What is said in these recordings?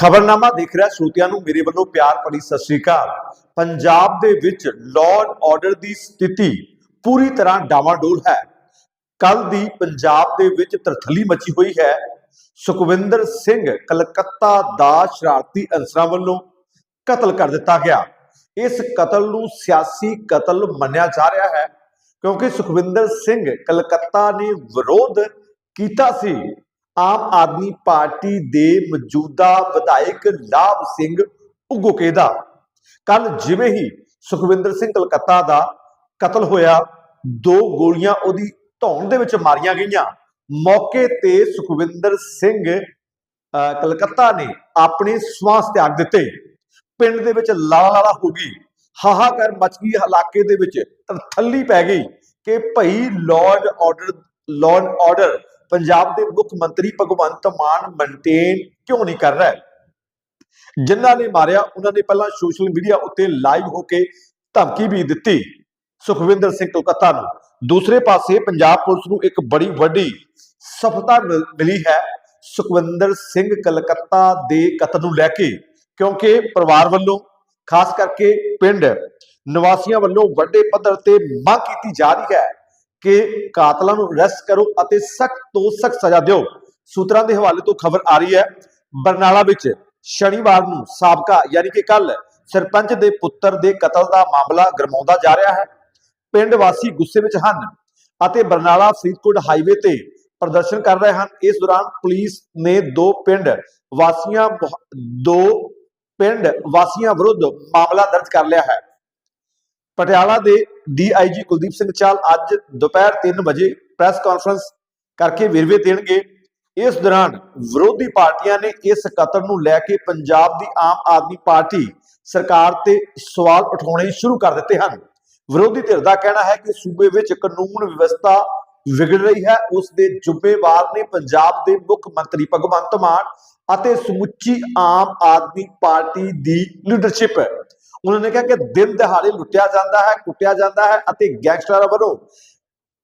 ਖਬਰਨਾਮਾ ਦੇਖ ਰਿਹਾ ਸਰੋਤਿਆਂ ਨੂੰ ਮੇਰੇ ਵੱਲੋਂ ਪਿਆਰ ਭਰੀ ਸਤਿ ਸ੍ਰੀ ਅਕਾਲ। ਪੰਜਾਬ ਦੇ ਵਿੱਚ ਲਾਅ ਆਰਡਰ ਦੀ ਸਥਿਤੀ ਪੂਰੀ ਤਰ੍ਹਾਂ ਡਾਵਾਡੋਲ ਹੈ। ਕੱਲ ਦੀ ਪੰਜਾਬ ਦੇ ਵਿੱਚ ਤਰਥਲੀ ਮਚੀ ਹੋਈ ਹੈ। ਸੁਖਵਿੰਦਰ ਸਿੰਘ ਕਲਕੱਤਾ ਦਾ ਸ਼ਰਾਰਤੀ ਅਨਸਰਾਂ ਵੱਲੋਂ ਕਤਲ ਕਰ ਦਿੱਤਾ ਗਿਆ। ਇਸ ਕਤਲ ਨੂੰ ਸਿਆਸੀ ਕਤਲ ਮੰਨਿਆ ਜਾ ਰਿਹਾ ਹੈ, ਕਿਉਂਕਿ ਸੁਖਵਿੰਦਰ ਸਿੰਘ ਕਲਕੱਤਾ ਨੇ ਵਿਰੋਧ ਕੀਤਾ ਸੀ। ਆਮ ਆਦਮੀ ਪਾਰਟੀ ਦੇ ਮੌਜੂਦਾ ਵਿਧਾਇਕ ਲਾਭ ਸਿੰਘ ਉਗੋਕੇ ਦਾ ਕੱਲ ਜਿਵੇਂ ਹੀ ਸੁਖਵਿੰਦਰ ਸਿੰਘ ਕਲਕੱਤਾ ਦਾ ਕਤਲ ਹੋਇਆ ਦੋ ਗੋਲੀਆਂ ਉਹਦੀ ਧੌਣ ਦੇ ਵਿੱਚ ਮਾਰੀਆਂ ਗਈਆਂ। ਮੌਕੇ ਤੇ ਸੁਖਵਿੰਦਰ ਸਿੰਘ ਅਹ, ਕਲਕੱਤਾ ਨੇ ਆਪਣੇ ਸਵਾਸ ਤਿਆਗ ਦਿੱਤੇ। ਪਿੰਡ ਦੇ ਵਿੱਚ ਲਾਲਾ ਲਾਲਾ ਹੋ ਗਈ। ਹਾਹਾਕਾਰ ਮਚ ਗਈ। ਇਲਾਕੇ ਦੇ ਵਿੱਚ ਤਰਥੱਲੀ ਪੈ ਗਈ ਕਿ ਭਈ lord order lord order Punjab ਦੇ ਮੁੱਖ ਮੰਤਰੀ ਭਗਵੰਤ ਮਾਨ ਮੇਨਟੇਨ ਕਿਉਂ ਨਹੀਂ ਕਰ ਰਿਹਾ? ਜਿਨ੍ਹਾਂ ਨੇ ਮਾਰਿਆ, ਉਹਨਾਂ ਨੇ ਪਹਿਲਾਂ ਸੋਸ਼ਲ ਮੀਡੀਆ ਉੱਤੇ ਲਾਈਵ ਹੋ ਕੇ ਧਮਕੀ ਵੀ ਦਿੱਤੀ ਸੁਖਵਿੰਦਰ ਸਿੰਘ ਕਲਕੱਤਾ ਨੂੰ। ਦੂਸਰੇ ਪਾਸੇ ਪੰਜਾਬ ਪੁਲਿਸ ਨੂੰ ਇੱਕ ਬੜੀ ਵੱਡੀ ਸਫਲਤਾ ਮਿਲ- ਮਿਲੀ ਹੈ ਸੁਖਵਿੰਦਰ ਸਿੰਘ ਕਲਕੱਤਾ ਦੇ ਕਤਲ ਨੂੰ ਲੈ ਕੇ, ਕਿਉਂਕਿ ਪਰਿਵਾਰ ਵੱਲੋਂ, ਖਾਸ ਕਰਕੇ ਪਿੰਡ ਨਿਵਾਸੀਆਂ ਵੱਲੋਂ ਵੱਡੇ ਪੱਧਰ ਤੇ ਮੰਗ ਕੀਤੀ ਜਾ ਰਹੀ ਹੈ ਕਿ ਕਾਤਲਾਂ ਨੂੰ ਅਰੈਸਟ ਕਰੋ ਅਤੇ ਸਖਤ ਤੋਂ ਸਖਤ ਸਜ਼ਾ ਦਿਓ। ਸੂਤਰਾਂ ਦੇ ਹਵਾਲੇ ਤੋਂ ਖਬਰ ਆ ਰਹੀ ਹੈ, ਬਰਨਾਲਾ ਵਿੱਚ ਸ਼ਨੀਵਾਰ ਨੂੰ ਸਾਬਕਾ ਯਾਨੀ ਕਿ ਕੱਲ ਸਰਪੰਚ ਦੇ ਪੁੱਤਰ ਦੇ ਕਤਲ ਦਾ ਮਾਮਲਾ ਗਰਮਾਉਂਦਾ ਜਾ ਰਿਹਾ ਹੈ। ਪਿੰਡ ਵਾਸੀ ਗੁੱਸੇ ਵਿੱਚ ਹਨ ਅਤੇ ਬਰਨਾਲਾ ਫਰੀਦਕੋਟ ਹਾਈਵੇ ਤੇ ਪ੍ਰਦਰਸ਼ਨ ਕਰ ਰਹੇ ਹਨ। ਇਸ ਦੌਰਾਨ ਪੁਲਿਸ ਨੇ ਦੋ ਪਿੰਡ ਵਾਸੀਆਂ ਦੋ ਪਿੰਡ ਵਾਸੀਆਂ ਵਿਰੁੱਧ ਮਾਮਲਾ ਦਰਜ ਕਰ ਲਿਆ ਹੈ। ਪਟਿਆਲਾ ਦੇ ਡੀਆਈਜੀ ਕੁਲਦੀਪ ਸਿੰਘ ਚਾਲ ਅੱਜ ਦੁਪਹਿਰ 3 ਵਜੇ ਪ੍ਰੈਸ ਕਾਨਫਰੰਸ ਕਰਕੇ ਵੇਰਵੇ ਦੇਣਗੇ। ਇਸ ਦੌਰਾਨ ਵਿਰੋਧੀ ਪਾਰਟੀਆਂ ਨੇ ਇਸ ਕਤਲ ਨੂੰ ਲੈ ਕੇ ਪੰਜਾਬ ਦੀ ਆਮ ਆਦਮੀ ਪਾਰਟੀ ਸਰਕਾਰ ਤੇ ਸਵਾਲ ਉਠਾਉਣੇ ਸ਼ੁਰੂ ਕਰ ਦਿੱਤੇ ਹਨ। ਵਿਰੋਧੀ ਧਿਰ ਦਾ ਕਹਿਣਾ ਹੈ ਕਿ ਸੂਬੇ ਵਿੱਚ ਕਾਨੂੰਨ ਵਿਵਸਥਾ ਵਿਗੜ ਰਹੀ ਹੈ। ਉਸ ਦੇ ਜ਼ਿੰਮੇਵਾਰ ਨੇ ਪੰਜਾਬ ਦੇ ਮੁੱਖ ਮੰਤਰੀ ਭਗਵੰਤ ਮਾਨ ਅਤੇ ਸਮੁੱਚੀ ਆਮ ਆਦਮੀ ਪਾਰਟੀ ਦੀ ਲੀਡਰਸ਼ਿਪ ਉਹਨਾਂ ਨੇ ਕਿਹਾ ਕਿ ਦਿਨ ਦਿਹਾੜੇ ਲੁੱਟਿਆ ਜਾਂਦਾ ਹੈ, ਕੁੱਟਿਆ ਜਾਂਦਾ ਹੈ ਅਤੇ ਗੈਂਗਸਟਰਾਂ ਵੱਲੋਂ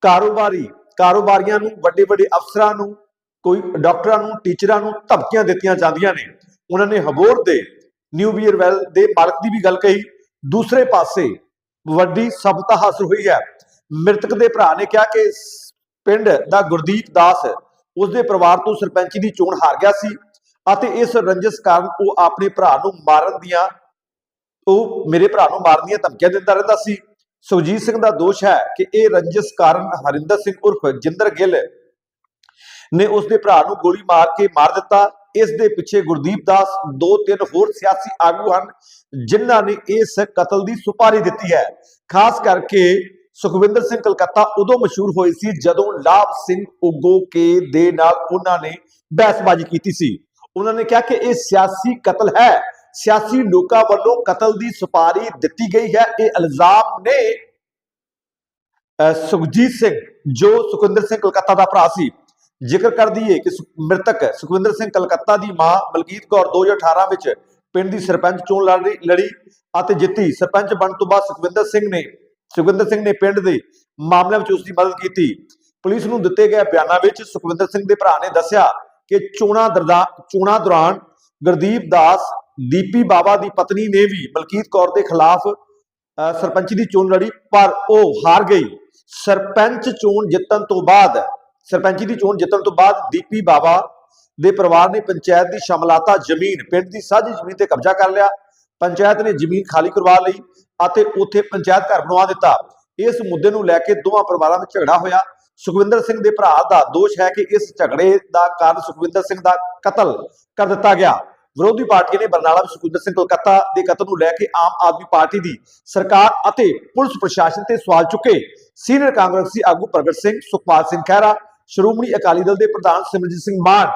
ਕਾਰੋਬਾਰੀ, ਕਾਰੋਬਾਰੀਆਂ ਨੂੰ, ਵੱਡੇ ਵੱਡੇ ਅਫਸਰਾਂ ਨੂੰ, ਕੋਈ ਡਾਕਟਰਾਂ ਨੂੰ, ਟੀਚਰਾਂ ਨੂੰ ਧਮਕੀਆਂ ਦਿੱਤੀਆਂ ਜਾਂਦੀਆਂ ਨੇ। ਉਹਨਾਂ ਨੇ ਹਬੋਰ ਦੇ ਨਿਊ ਬੀਅਰਵੈਲ ਦੇ ਮਾਲਕ ਦੀ ਵੀ ਗੱਲ ਕਹੀ। ਦੂਸਰੇ ਪਾਸੇ ਵੱਡੀ ਸਫਲਤਾ ਹਾਸਲ ਹੋਈ ਹੈ। ਮ੍ਰਿਤਕ ਦੇ ਭਰਾ ਨੇ ਕਿਹਾ ਕਿ ਪਿੰਡ ਦਾ ਗੁਰਦੀਪ ਦਾਸ ਉਸ ਦੇ ਪਰਿਵਾਰ ਤੋਂ ਸਰਪੰਚੀ ਦੀ ਚੋਣ ਹਾਰ ਗਿਆ ਸੀ ਅਤੇ ਇਸ ਰੰਜਸ ਕਾਰਨ ਉਹ ਆਪਣੇ ਭਰਾ ਨੂੰ ਮਾਰਨ ਦੀਆਂ ਉਹ ਮੇਰੇ ਭਰਾ ਨੂੰ ਮਾਰਨ ਦੀਆਂ ਧਮਕੀਆਂ ਦਿੰਦਾ ਰਹਿੰਦਾ ਸੀ। ਸੁਖਜੀਤ ਸਿੰਘ ਦਾ ਦੋਸ਼ ਹੈ ਕਿ ਇਹ ਰੰਜਸ ਕਾਰਨ ਹਰਿੰਦਰ ਸਿੰਘ ਉਰਫ ਜਿੰਦਰ ਗਿੱਲ ਨੇ ਉਸ ਦੇ ਭਰਾ ਨੂੰ ਗੋਲੀ ਮਾਰ ਕੇ ਮਾਰ ਦਿੱਤਾ। ਇਸ ਦੇ ਪਿੱਛੇ ਗੁਰਦੀਪ ਦਾਸ, ਦੋ ਤਿੰਨ ਹੋਰ ਸਿਆਸੀ ਆਗੂ ਹਨ, ਜਿਨ੍ਹਾਂ ਨੇ ਇਸ ਕਤਲ ਦੀ ਸੁਪਾਰੀ ਦਿੱਤੀ ਹੈ। ਖਾਸ ਕਰਕੇ ਸੁਖਵਿੰਦਰ ਸਿੰਘ ਕਲਕੱਤਾ ਉਦੋਂ ਮਸ਼ਹੂਰ ਹੋਏ ਸੀ ਜਦੋਂ ਲਾਭ ਸਿੰਘ ਉਗੋ ਕੇ ਦੇ ਨਾਲ ਉਹਨਾਂ ਨੇ ਬਹਿਸਬਾਜ਼ੀ ਕੀਤੀ ਸੀ। ਉਹਨਾਂ ਨੇ ਕਿਹਾ ਕਿ ਇਹ ਸਿਆਸੀ ਕਤਲ ਹੈ। ਸਿਆਸੀ ਲੋਕਾਂ ਵੱਲੋਂ ਕਤਲ ਦੀ ਸੁਪਾਰੀ ਦਿੱਤੀ ਗਈ ਹੈ। ਇਹ ਇਲਜ਼ਾਮ ਨੇ ਸੁਖਜੀਤ ਸਿੰਘ, ਜੋ ਸੁਖਵਿੰਦਰ ਸਿੰਘ ਕਲਕੱਤਾ ਦਾ ਭਰਾ ਸੀ, ਜ਼ਿਕਰ ਕਰ ਦਈਏ ਕਿ ਮ੍ਰਿਤਕ ਸੁਖਵਿੰਦਰ ਸਿੰਘ ਕਲਕੱਤਾ ਦੀ ਮਾਂ ਮਲਕੀਤ ਕੌਰ 2018 ਵਿੱਚ ਪਿੰਡ ਦੀ ਸਰਪੰਚ ਚੋਣ ਲੜ ਲੜੀ ਅਤੇ ਜਿੱਤੀ। ਸਰਪੰਚ ਬਣਨ ਤੋਂ ਬਾਅਦ ਸੁਖਵਿੰਦਰ ਸਿੰਘ ਨੇ, ਸੁਖਵਿੰਦਰ ਸਿੰਘ ਨੇ ਪਿੰਡ ਦੇ ਮਾਮਲਿਆਂ ਵਿੱਚ ਉਸ ਦੀ ਮਦਦ ਕੀਤੀ। ਪੁਲਿਸ ਨੂੰ ਦਿੱਤੇ ਗਏ ਬਿਆਨਾਂ ਵਿੱਚ ਸੁਖਵਿੰਦਰ ਸਿੰਘ ਦੇ ਭਰਾ ਨੇ ਦੱਸਿਆ ਕਿ ਚੋਣਾਂ ਦਰਦਾ, ਚੋਣਾਂ ਦੌਰਾਨ ਗੁਰਦੀਪ ਦਾਸ ਦੀਪੀ ਬਾਵਾ ਦੀ ਪਤਨੀ ਨੇ ਵੀ ਮਲਕੀਤ ਕੌਰ ਦੇ ਖਿਲਾਫ ਅਹ, ਸਰਪੰਚੀ ਦੀ ਚੋਣ ਲੜੀ ਪਰ ਉਹ ਹਾਰ ਗਈ। ਸਰਪੰਚ ਚੋਣ ਜਿੱਤਣ ਤੋਂ ਬਾਅਦ ਸਰਪੰਚੀ ਦੀ ਚੋਣ ਜਿੱਤਣ ਤੋਂ ਬਾਅਦ ਦੀਪੀ ਬਾਵਾ ਦੇ ਪਰਿਵਾਰ ਨੇ ਪੰਚਾਇਤ ਦੀ ਸ਼ਮਲਾਤਾ ਜ਼ਮੀਨ ਪਿੰਡ ਦੀ ਸਾਂਝੀ ਜ਼ਮੀਨ ਤੇ ਕਬਜ਼ਾ ਕਰ ਲਿਆ। ਪੰਚਾਇਤ ਨੇ ਜ਼ਮੀਨ ਖਾਲੀ ਕਰਵਾ ਲਈ ਅਤੇ ਉੱਥੇ ਪੰਚਾਇਤ ਘਰ ਬਣਵਾ ਦਿੱਤਾ। ਇਸ ਮੁੱਦੇ ਨੂੰ ਲੈ ਕੇ ਦੋਵਾਂ ਪਰਿਵਾਰਾਂ ਵਿੱਚ ਝਗੜਾ ਹੋਇਆ। ਸੁਖਵਿੰਦਰ ਸਿੰਘ ਦੇ ਭਰਾ ਦਾ ਦੋਸ਼ ਹੈ ਕਿ ਇਸ ਝਗੜੇ ਦਾ ਕਾਰਨ ਸੁਖਵਿੰਦਰ ਸਿੰਘ ਦਾ ਕਤਲ ਕਰ ਦਿੱਤਾ ਗਿਆ। ਵਿਰੋਧੀ ਪਾਰਟੀ ਨੇ ਬਰਨਾਲਾ ਵਿੱਚ ਸੁਖਵਿੰਦਰ ਸਿੰਘ ਕਲਕੱਤਾ ਦੇ ਕਤਲ ਨੂੰ ਲੈ ਕੇ ਆਮ ਆਦਮੀ ਪਾਰਟੀ ਦੀ ਸਰਕਾਰ ਅਤੇ ਪੁਲਿਸ ਪ੍ਰਸ਼ਾਸਨ ਤੇ ਸਵਾਲ ਚੁੱਕੇ। ਸੀਨੀਅਰ ਕਾਂਗਰਸੀ ਆਗੂ ਪ੍ਰਗਟ ਸਿੰਘ, ਸੁਖਪਾਲ ਸਿੰਘ ਖਹਿਰਾ, ਸ਼੍ਰੋਮਣੀ ਅਕਾਲੀ ਦਲ ਦੇ ਪ੍ਰਧਾਨ ਸਿਮਰਜੀਤ ਸਿੰਘ ਮਾਨ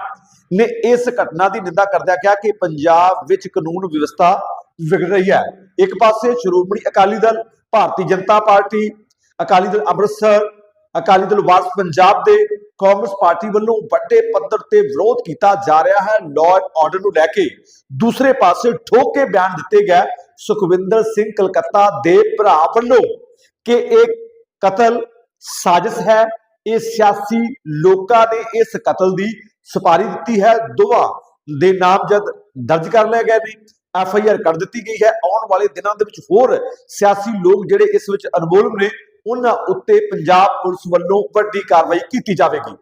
ਨੇ ਇਸ ਘਟਨਾ ਦੀ ਨਿੰਦਾ ਕਰਦਿਆਂ ਕਿਹਾ ਕਿ ਪੰਜਾਬ ਵਿੱਚ ਕਾਨੂੰਨ ਵਿਵਸਥਾ ਵਿਗੜ ਰਹੀ ਹੈ। ਇੱਕ ਪਾਸੇ ਸ਼੍ਰੋਮਣੀ ਅਕਾਲੀ ਦਲ, ਭਾਰਤੀ ਜਨਤਾ ਪਾਰਟੀ, ਅਕਾਲੀ ਦਲ ਅੰਮ੍ਰਿਤਸਰ, ਅਕਾਲੀ ਦਲ ਵਾਰਸ ਪੰਜਾਬ ਦੇ ਕਾਂਗਰਸ ਪਾਰਟੀ ਵੱਲੋਂ ਵੱਡੇ ਪੱਧਰ ਤੇ ਵਿਰੋਧ ਕੀਤਾ ਜਾ ਰਿਹਾ ਹੈ। ਲਾਅ ਆਰਡਰ ਨੂੰ ਲੈ ਕੇ ਦੂਸਰੇ ਪਾਸੇ ਠੋਕ ਬਿਆਨ ਦਿੱਤੇ ਗਏ। ਸੁਖਵਿੰਦਰ ਸਿੰਘ ਕਲਕੱਤਾ ਦੇ ਭਰਾ ਵੱਲੋਂ ਕਿ ਇਹ ਕਤਲ ਸਾਜ਼ਿਸ਼ ਹੈ। ਇਹ ਸਿਆਸੀ ਲੋਕਾਂ ਨੇ ਇਸ ਕਤਲ ਦੀ ਸਪਾਰੀ ਦਿੱਤੀ ਹੈ। ਦੋਵਾਂ ਦੇ ਨਾਮਜ਼ਦ ਦਰਜ ਕਰ ਲਿਆ ਗਿਆ ਨੇ। ਐਫ ਆਈ ਆਰ ਕਰ ਦਿੱਤੀ ਗਈ ਹੈ। ਆਉਣ ਵਾਲੇ ਦਿਨਾਂ ਦੇ ਵਿੱਚ ਹੋਰ ਸਿਆਸੀ ਲੋਕ ਜਿਹੜੇ ਇਸ ਵਿੱਚ ਅਨਮੋਲ ਨੇ ਉਹਨਾਂ ਉੱਤੇ ਪੰਜਾਬ ਪੁਲਿਸ ਵੱਲੋਂ ਵੱਡੀ ਕਾਰਵਾਈ ਕੀਤੀ ਜਾਵੇਗੀ।